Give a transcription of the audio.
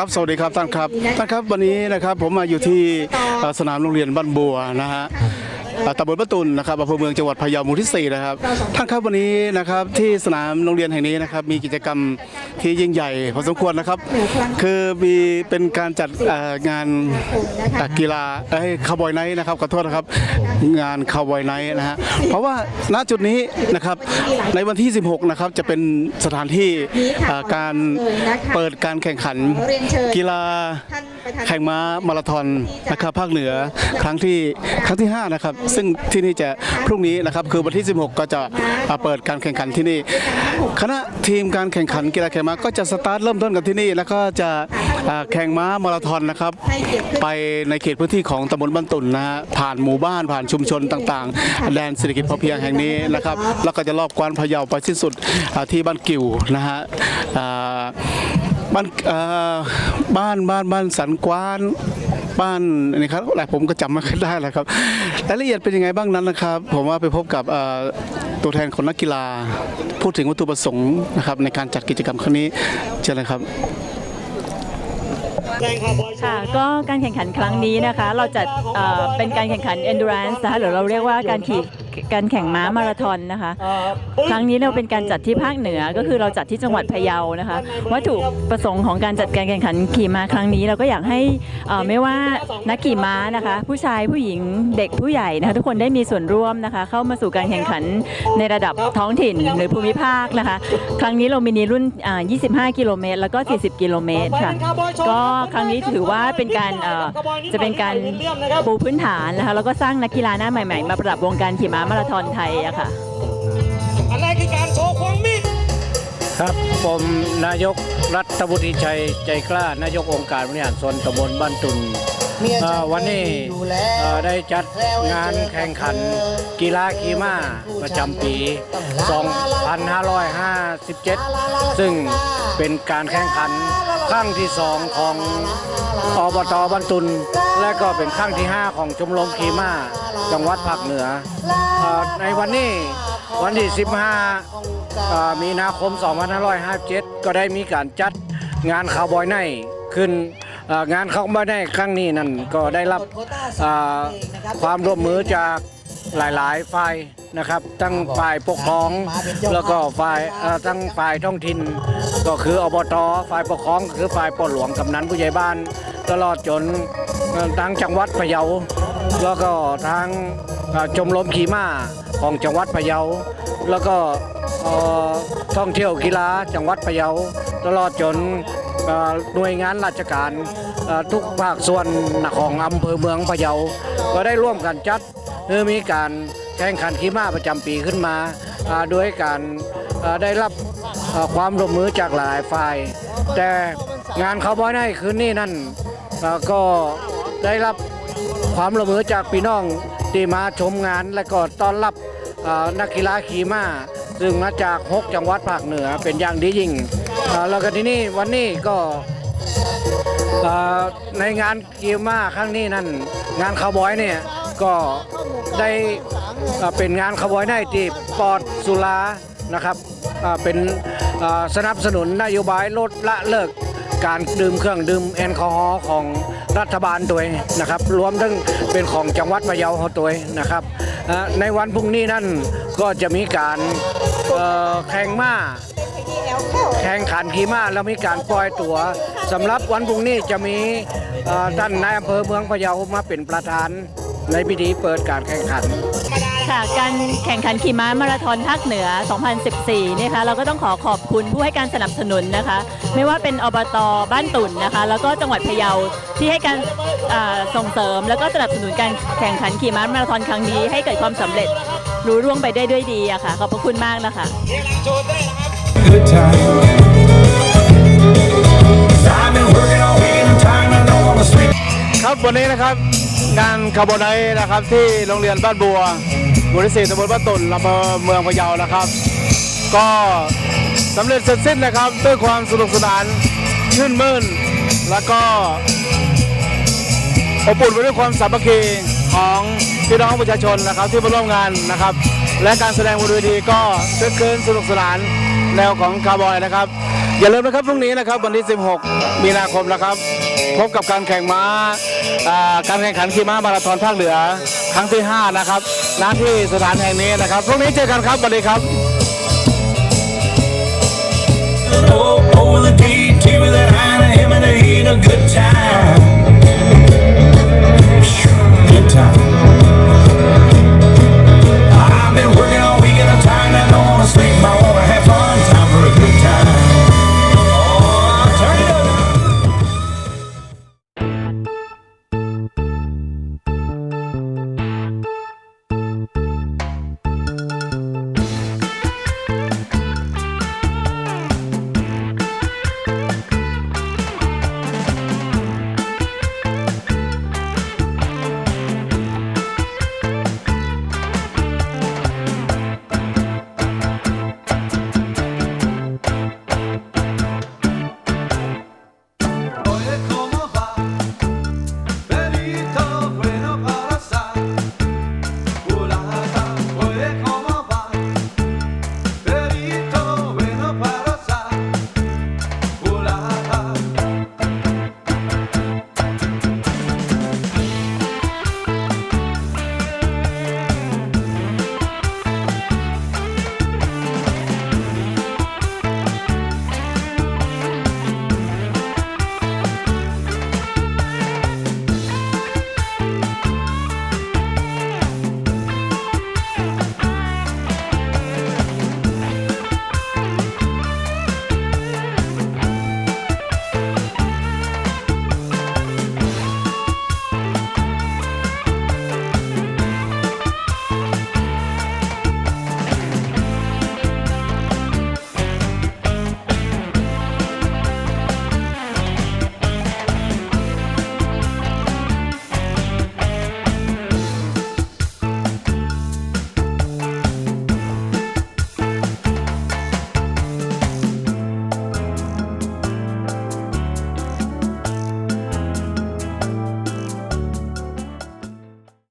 ครับสวัสดีครับท่านครับท่านครับวันนี้นะครับผมมาอยู่ที่สนามโรงเรียนบ้านบัวนะฮะ ตำบลบ้านตุนนะครับอำเภอเมืองจังหวัดพะเยาหมู่ที่สี่นะครับ ท่านครับวันนี้นะครับที่สนามโรงเรียนแห่งนี้นะครับมีกิจกรรมที่ยิ่งใหญ่พอสมควรนะครับ คือมีเป็นการจัดงานกีฬาไอ้คาร์บอยไนท์นะครับขอโทษนะครับงานคาร์บอยไนท์นะฮะเพราะว่าณจุดนี้นะครับในวันที่ 16 นะครับจะเป็นสถานที่การเปิดการแข่งขันกีฬาแข่งม้ามาราธอนนะครับภาคเหนือครั้งที่ครั้งที่ 5 นะครับซึ่งที่นี่จะพรุ่งนี้นะครับคือวันที่ 16 ก็จะเปิดการแข่งขันที่นี่ คณะทีมการแข่งขันกีฬาแข่งม้าก็จะสตาร์ทเริ่มต้นกันที่นี่ แล้วก็จะแข่งม้ามาราธอนนะครับ ไปในเขตพื้นที่ของตำบลบ้านตุ่นนะฮะผ่านหมู่บ้านผ่านชุมชนต่างๆแดนเศรษฐกิจพอเพียงแห่งนี้นะครับแล้วก็จะรอบกวานพะเยาไปสิ้นสุดที่บ้านกิ่วนะฮะบ้านบ้านบ้านบ้านสันกวาน บ้านนี่ครับหลายผมก็จำไม่ค่อยได้แล้วครับรายละเอียดเป็นยังไงบ้างนั้นนะครับ ผมว่าไปพบกับตัวแทนของนักกีฬา พูดถึงวัตถุประสงค์นะครับในการจัดกิจกรรมครั้งนี้เชิญเลยครับค่ะก็การแข่งขันครั้งนี้นะคะ เราจัดเอ่อเป็นการแข่งขัน endurance นะคะหรือเราเรียกว่าการขี่ การแข่งม้ามาราธอนนะคะ ครั้งนี้เราเป็นการจัดที่ภาคเหนือก็คือเราจัดที่จังหวัดพะเยานะคะ วัตถุประสงค์ของการจัดการแข่งขันขี่ม้าครั้งนี้ เราก็อยากให้เอ่อไม่ว่านักขี่ม้านะคะ ผู้ชายผู้หญิงเด็กผู้ใหญ่นะคะทุกคนได้มีส่วนร่วมนะคะ เข้ามาสู่การแข่งขันในระดับท้องถิ่นหรือภูมิภาคนะคะ ครั้งนี้เรามีในรุ่นอ่า25 กิโลเมตร แล้วก็ 40 กิโลเมตรค่ะก็ครั้งนี้ถือว่าเป็นการเอ่อจะเป็นการปูพื้นฐานนะคะแล้วก็สร้างนักกีฬาหน้าใหม่ ๆ มาประดับวงการขี่ม้ามาราธอนไทยอะค่ะ อันแรกคือการโชว์ควงมีดครับผมนายกรัฐบุตรีชัยใจกล้านายกองค์การบริหารส่วนตำบลบ้านตุนเอ่อ วันนี้เอ่อได้จัดงานแข่งขันกีฬาขี่ม้าประจำปี 2557 ซึ่งเป็นการแข่งขันครั้งที่สองของอบตบ้านตุน และก็เป็นครั้งที่ 5 ของชมรมขี่ม้าจังหวัดภาคเหนือเอ่อในวันนี้วันที่ 15อ่ามีนาคม 2557 ก็ได้มีการจัดงานคาวบอยไนท์ขึ้นอ่า งานคาวบอยไนท์ครั้งนี้นั่นก็ได้รับอ่าความร่วมมือจากหลายๆฝ่ายนะครับ ทั้งฝ่ายปกครอง แล้วก็ฝ่ายเอ่อทั้งฝ่ายท้องถิ่น ก็คืออบตฝ่ายปกครองก็คือฝ่ายปกหลวงกำนันผู้ใหญ่บ้าน ตลอดจนเอ่อทางจังหวัดพะเยา แล้วก็ทางอ่าชมรมขี่ม้าของจังหวัดพะเยา แล้วก็เอ่อท่องเที่ยวกีฬาจังหวัดพะเยา ตลอดจนเอ่อ หน่วยงานราชการทุกภาคส่วนของอำเภอเมืองพะเยา ก็ได้ร่วมกันจัดเพื่อมีการแข่งขันขี่ม้าประจำปีขึ้นมาอ่าโดยการได้รับความร่วมมือจากหลายฝ่าย แต่งานเขาบอยในคืนนี้นั่นก็ได้รับความร่วมมือจากพี่น้องที่มาชมงานและก็ต้อนรับนักกีฬาขี่ม้า ซึ่งมาจาก6จังหวัดภาคเหนือเป็นอย่างดียิ่งเอ่อแล้วก็ที่นี่วันนี้ก็ในงานขี่ม้าครั้งนี้นั่นงานคาวบอยเนี่ยก็ได้เป็นงานคาวบอยในที่ปอดสุรานะครับเป็นสนับสนุนนโยบายลดละเลิกการดื่มเครื่องดื่มแอลกอฮอล์ของรัฐบาลตัวนะครับ รวมทั้งเป็นของจังหวัดพะเยาเขาตัวนะครับ ในวันพรุ่งนี้นั่นก็จะมีการ เอ่อแข่งม้า แข่งขันขี่ม้าแล้วมีการปล่อยตัวสำหรับวันพรุ่งนี้จะมีเอ่อท่านนายอำเภอเมืองพะเยามาเป็นประธานในพิธีเปิดการแข่งขัน ค่ะการแข่งขันขี่ม้ามาราธอนภาคเหนือ 2014เนี่ยค่ะเราก็ต้องขอขอบคุณผู้ให้การสนับสนุนนะคะ ไม่ว่าเป็นอบต บ้านตุ่นนะคะ แล้วก็จังหวัดพะเยาที่ให้การอ่าส่งเสริม แล้วก็สนับสนุนการแข่งขันขี่ม้ามาราธอนครั้งนี้ให้เกิดความสำเร็จ รู้ร่วงไปได้ด้วยดีอะค่ะ ขอบพระคุณมากนะคะโชว์ได้นะครับ good time. I've been working all week and time I know I'm a sleep. ครับวันนี้นะครับงานคาร์บอนไนท์นะครับที่โรงเรียนบ้านบัวหมู่ที่สี่ตำบลบ้านตุ่นอำเภอเมืองพะเยานะครับ ก็สำเร็จเสร็จสิ้นนะครับด้วยความสนุกสนานชื่นมื่น แล้วก็อบอุ่นไปด้วยความสามัคคีของ พี่น้องประชาชนนะครับที่มาร่วมงานนะครับ และการแสดงบนเวทีก็คึกคืนสนุกสนานแนวของคาร์บอยนะครับ อย่าลืมนะครับพรุ่งนี้นะครับวันที่ 16 มีนาคมนะครับ พบกับการแข่งม้าอ่าการแข่งขันขี่ม้ามาราธอนภาคเหนือครั้งที่ 5 นะครับณที่สถานแห่งนี้นะครับพรุ่งนี้เจอกันครับสวัสดีครับ Oh, oh the DT with that high and him and a heat a good time.